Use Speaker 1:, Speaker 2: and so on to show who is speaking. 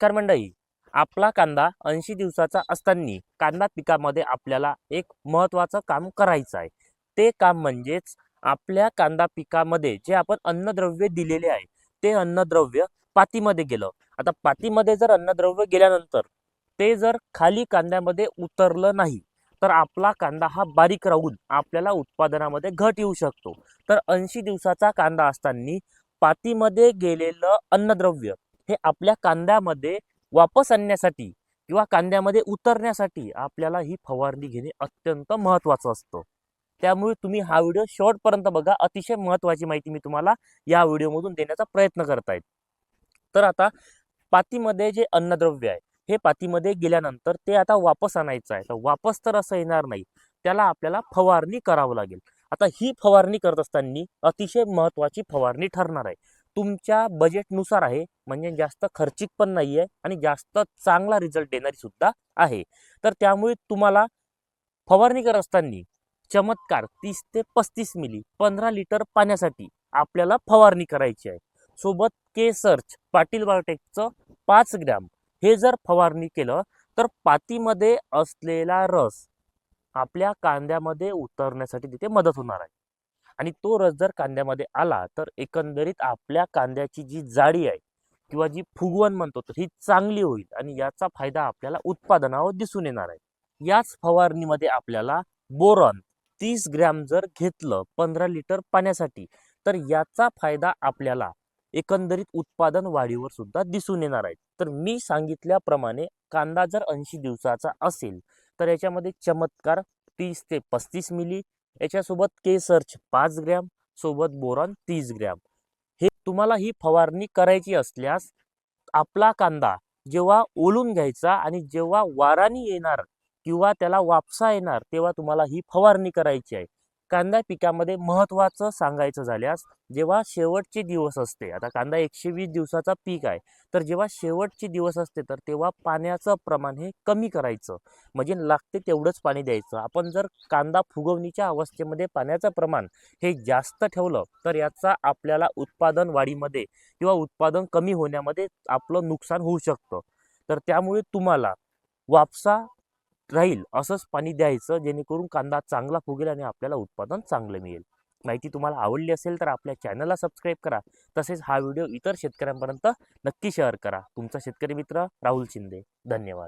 Speaker 1: नमस्कार मंडळी आपला कांदा ऐंशी दिवसाचा असताना कांदा पिकामध्ये आपल्याला एक महत्त्वाचं काम करायचं आहे. ते काम म्हणजेच आपल्या कांदा पिकामध्ये जे आपण अन्नद्रव्य दिलेले आहे ते अन्नद्रव्य पातीमध्ये गेलं. आता पातीमध्ये जर अन्नद्रव्य गेल्यानंतर ते जर खाली कांद्यामध्ये उतरलं नाही तर आपला कांदा हा बारीक राहून आपल्याला उत्पादनामध्ये घट येऊ शकतो. तर ऐंशी दिवसाचा कांदा असताना पातीमध्ये गेलेलं अन्नद्रव्य हे आपल्या कांद्यामध्ये वापस आणण्यासाठी किंवा कांद्यामध्ये उतरण्यासाठी आपल्याला ही फवारणी घेणे अत्यंत महत्त्वाचं असतं. त्यामुळे तुम्ही हा व्हिडिओ शेवटपर्यंत बघा. अतिशय महत्त्वाची माहिती मी तुम्हाला या व्हिडिओमधून देण्याचा प्रयत्न करतायत. तर आता पातीमध्ये जे अन्नद्रव्य आहे हे पातीमध्ये गेल्यानंतर ते आता वापस आणायचं आहे. तर वापस तर असं येणार नाही. त्याला आपल्याला फवारणी करावं लागेल. आता ही फवारणी करत असताना अतिशय महत्त्वाची फवारणी ठरणार आहे. तुमच्या बजेटनुसार आहे. म्हणजे जास्त खर्चिक पण नाही आहे आणि जास्त चांगला रिझल्ट देणारी सुद्धा आहे. तर त्यामुळे तुम्हाला फवारणी करत असताना चमत्कार तीस ते पस्तीस मिली पंधरा लिटर पाण्यासाठी आपल्याला फवारणी करायची आहे. सोबत के सर्च पाटील बायोटेकचं पाच ग्रॅम. हे जर फवारणी केलं तर पातीमध्ये असलेला रस आपल्या कांद्यामध्ये उतरण्यासाठी तिथे मदत होणार आहे. आणि तो रस जर कांद्यामध्ये आला तर एकंदरीत आपल्या कांद्याची जी जाडी आहे किंवा जी फुगवण म्हणतो तर ही चांगली होईल आणि याचा फायदा आपल्याला उत्पादनावर दिसून येणार आहे. याच फवारणीमध्ये आपल्याला बोरॉन तीस ग्रॅम जर घेतलं पंधरा लिटर पाण्यासाठी तर याचा फायदा आपल्याला एकंदरीत उत्पादन वाढीवर सुद्धा दिसून येणार आहे. तर मी सांगितल्याप्रमाणे कांदा जर ऐंशी दिवसाचा असेल तर याच्यामध्ये चमत्कार तीस ते पस्तीस मिली याच्यासोबत के सर्च पाच ग्रॅम सोबत बोरॉन तीस ग्रॅम. हे तुम्हाला ही फवारणी करायची असल्यास आपला कांदा जेव्हा ओलून घ्यायचा आणि जेव्हा वारानी येणार किंवा त्याला वापसा येणार तेव्हा तुम्हाला ही फवारणी करायची आहे. कांदा पिकामध्ये महत्त्वाचं सांगायचं झाल्यास जेव्हा शेवटचे दिवस असते आता कांदा एकशे वीस दिवसाचा पीक आहे तर जेव्हा शेवटचे दिवस असते तर तेव्हा पाण्याचं प्रमाण हे कमी करायचं. म्हणजे लागते तेवढंच पाणी द्यायचं. आपण जर कांदा फुगवणीच्या अवस्थेमध्ये पाण्याचं प्रमाण हे जास्त ठेवलं तर याचा आपल्याला उत्पादन वाढीमध्ये किंवा उत्पादन कमी होण्यामध्ये आपलं नुकसान होऊ शकतं. तर त्यामुळे तुम्हाला वापसा राहील असंच पाणी द्यायचं जेणेकरून कांदा चांगला फुगेल आणि आपल्याला उत्पादन चांगलं मिळेल. माहिती तुम्हाला आवडली असेल तर आपल्या चॅनलला सबस्क्राईब करा. तसेच हा व्हिडिओ इतर शेतकऱ्यांपर्यंत नक्की शेअर करा. तुमचा शेतकरी मित्र राहुल शिंदे. धन्यवाद.